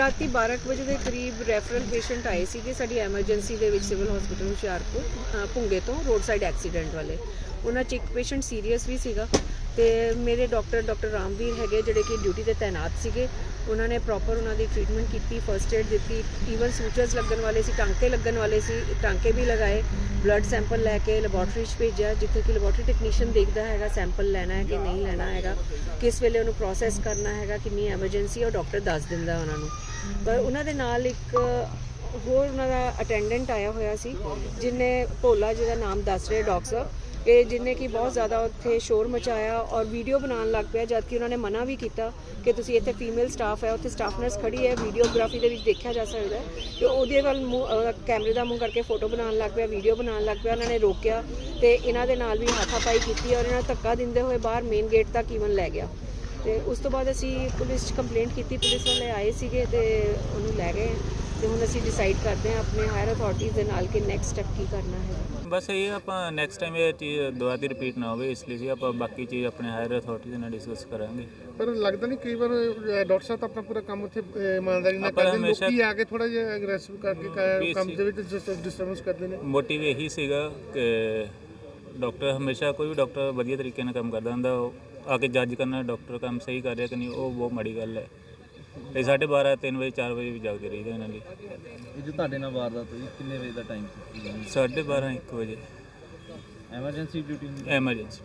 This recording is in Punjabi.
ਰਾਤੀ 12 ਕੁ ਵਜੇ ਦੇ ਕਰੀਬ ਰੈਫਰਲ ਪੇਸ਼ੈਂਟ ਆਏ ਸੀਗੇ ਸਾਡੀ ਐਮਰਜੈਂਸੀ ਦੇ ਵਿੱਚ ਸਿਵਲ ਹਸਪੀਟਲ ਹੁਸ਼ਿਆਰਪੁਰ ਭੁੰਗੇ ਤੋਂ ਰੋਡ ਸਾਈਡ ਐਕਸੀਡੈਂਟ ਵਾਲੇ। ਉਹਨਾਂ 'ਚ ਇੱਕ ਪੇਸ਼ੈਂਟ ਸੀਰੀਅਸ ਵੀ ਸੀਗਾ। ਤੇ ਮੇਰੇ ਡਾਕਟਰ ਡਾਕਟਰ ਰਾਮਵੀਰ ਹੈਗੇ, ਜਿਹੜੇ ਕਿ ਡਿਊਟੀ ਤੇ ਤਾਇਨਾਤ ਸੀਗੇ। ਉਹਨਾਂ ਨੇ ਪ੍ਰੋਪਰ ਉਹਨਾਂ ਦੀ ਟ੍ਰੀਟਮੈਂਟ ਕੀਤੀ ਫਰਸਟ ਏਡ ਦਿੱਤੀ। ਈਵਨ ਸੂਚਰਸ ਲੱਗਣ ਵਾਲੇ ਸੀ, ਟਾਂਕੇ ਲੱਗਣ ਵਾਲੇ ਸੀ, ਟਾਂਕੇ ਵੀ ਲਗਾਏ। ਬਲੱਡ ਸੈਂਪਲ ਲੈ ਕੇ ਲੈਬੋਰਟਰੀ 'ਚ ਭੇਜਿਆ, ਜਿੱਥੇ ਕਿ ਲੈਬੋਰਟਰੀ ਟੈਕਨੀਸ਼ੀਅਨ ਦੇਖਦਾ ਹੈਗਾ ਸੈਂਪਲ ਲੈਣਾ ਹੈ ਕਿ ਨਹੀਂ ਲੈਣਾ ਹੈਗਾ, ਕਿਸ ਵੇਲੇ ਉਹਨੂੰ ਪ੍ਰੋਸੈਸ ਕਰਨਾ ਹੈਗਾ, ਕਿੰਨੀ ਐਮਰਜੈਂਸੀ ਉਹ ਡਾਕਟਰ ਦੱਸ ਦਿੰਦਾ ਉਹਨਾਂ ਨੂੰ। ਪਰ ਉਹਨਾਂ ਦੇ ਨਾਲ ਇੱਕ ਹੋਰ ਉਹਨਾਂ ਦਾ ਅਟੈਂਡੈਂਟ ਆਇਆ ਹੋਇਆ ਸੀ, ਜਿਨੇ ਭੋਲਾ ਜਿਹਦਾ ਨਾਮ ਦੱਸ ਰਿਹਾ, ਡਾਕਟਰ ਸਾਹਿਬ ਇਹ ਜਿਨੇ ਕਿ ਬਹੁਤ ਜ਼ਿਆਦਾ ਉੱਥੇ ਸ਼ੋਰ ਮਚਾਇਆ ਔਰ ਵੀਡੀਓ ਬਣਾਉਣ ਲੱਗ ਪਿਆ ਜਦ ਕਿ ਉਹਨਾਂ ਨੇ ਮਨਾ ਵੀ ਕੀਤਾ ਕਿ ਤੁਸੀਂ ਇੱਥੇ ਫੀਮੇਲ ਸਟਾਫ ਹੈ, ਉੱਥੇ ਸਟਾਫ ਨਰਸ ਖੜੀ ਹੈ ਵੀਡੀਓਗ੍ਰਾਫੀ ਦੇ ਵਿੱਚ ਦੇਖਿਆ ਜਾ ਸਕਦਾ ਹੈ। ਉਹਦੇ ਵੱਲ ਮੂੰਹ ਕੈਮਰੇ ਦਾ ਮੂੰਹ ਕਰਕੇ ਫੋਟੋ ਬਣਾਉਣ ਲੱਗ ਪਿਆ ਵੀਡੀਓ ਬਣਾਉਣ ਲੱਗ ਪਿਆ, ਉਹਨਾਂ ਨੇ ਰੋਕਿਆ ਤੇ ਇਹਨਾਂ ਦੇ ਨਾਲ ਵੀ ਹਾਥਾਪਾਈ ਕੀਤੀ ਔਰ ਇਹਨਾਂ ਨੂੰ ਧੱਕਾ ਦਿੰਦੇ ਹੋਏ ਬਾਹਰ ਮੇਨ ਗੇਟ ਤੱਕ ਈਵਨ ਲੈ ਗਿਆ। ਤੇ ਉਸ ਤੋਂ ਬਾਅਦ ਅਸੀਂ ਪੁਲਿਸ 'ਚ ਕੰਪਲੇਂਟ ਕੀਤੀ, ਪੁਲਿਸ ਵਾਲੇ ਆਏ ਸੀਗੇ ਤੇ ਉਹਨੂੰ ਲੈ ਗਏ। ਤੇ ਹੁਣ ਅਸੀਂ ਡਿਸਾਈਡ ਕਰਦੇ ਹਾਂ ਆਪਣੇ ਹਾਇਰ ਅਥਾਰਟੀਜ਼ ਦੇ ਨਾਲ ਕਿ ਨੈਕਸਟ ਸਟੈਪ ਕੀ ਕਰਨਾ ਹੈ ਬਸ ਇਹ ਆਪਾਂ ਨੈਕਸਟ ਟਾਈਮ ਇਹ ਚੀਜ਼ ਦੁਬਾਰਾ ਦੀ ਰਿਪੀਟ ਨਾ ਹੋਵੇ ਇਸ ਲਈ ਜੀ ਆਪਾਂ ਬਾਕੀ ਚੀਜ਼ ਆਪਣੇ ਹਾਇਰ ਅਥਾਰਟੀ ਦੇ ਨਾਲ ਡਿਸਕਸ ਕਰਾਂਗੇ ਪਰ ਲੱਗਦਾ ਨਹੀਂ ਕਈ ਵਾਰ ਅਹ, ਡਾਕਟਰ ਸਾਹਿਬ ਤਾਂ ਆਪਣਾ ਪੂਰਾ ਕੰਮ ਉੱਥੇ ਅਹ, ਇਮਾਨਦਾਰੀ ਨਾਲ ਆਪਾਂ ਕਰਦੇ ਨੇ ਹਮੇਸ਼ਾ- ਲੋਕੀ ਆ ਕੇ ਥੋੜਾ ਜਿਹਾ ਅਗਰੈਸਿਵ ਕਰਕੇ ਕ- ਵੀ ਕੰਮ ਸੀ- ਦੇ ਵਿੱਚ ਡਿਸਟਰਬੈਂਸ ਕਰਦੇ ਨੇ ਮੋਟਿਵ ਇਹੀ ਸੀਗਾ ਕਿ ਡਾਕਟਰ ਹਮੇਸ਼ਾ ਕੋਈ ਵੀ ਡਾਕਟਰ ਵਧੀਆ ਤਰੀਕੇ ਨਾਲ ਕੰਮ ਕਰਦਾ ਹੁੰਦਾ ਉਹ ਆ ਕੇ ਜੱਜ ਕਰਨਾ ਡਾਕਟਰ ਕੰਮ ਸਹੀ ਕਰ ਰਿਹਾ ਕਿ ਨਹੀਂ ਉਹ ਬਹੁਤ ਮਾੜੀ ਗੱਲ ਹੈ ਇਹ 12:30 3 ਵਜੇ 4 ਵਜੇ ਵੀ ਜਾਗਦੇ ਰਹੀਦੇ ਇਹਨਾਂ ਲਈ। ਇਹ ਜੋ ਤੁਹਾਡੇ ਨਾਲ ਵਾਰਦਾਤ ਹੋਈ ਕਿੰਨੇ ਵਜੇ ਦਾ ਟਾਈਮ ਸੀ? 12:30 1 ਵਜੇ। Emergency duty emergency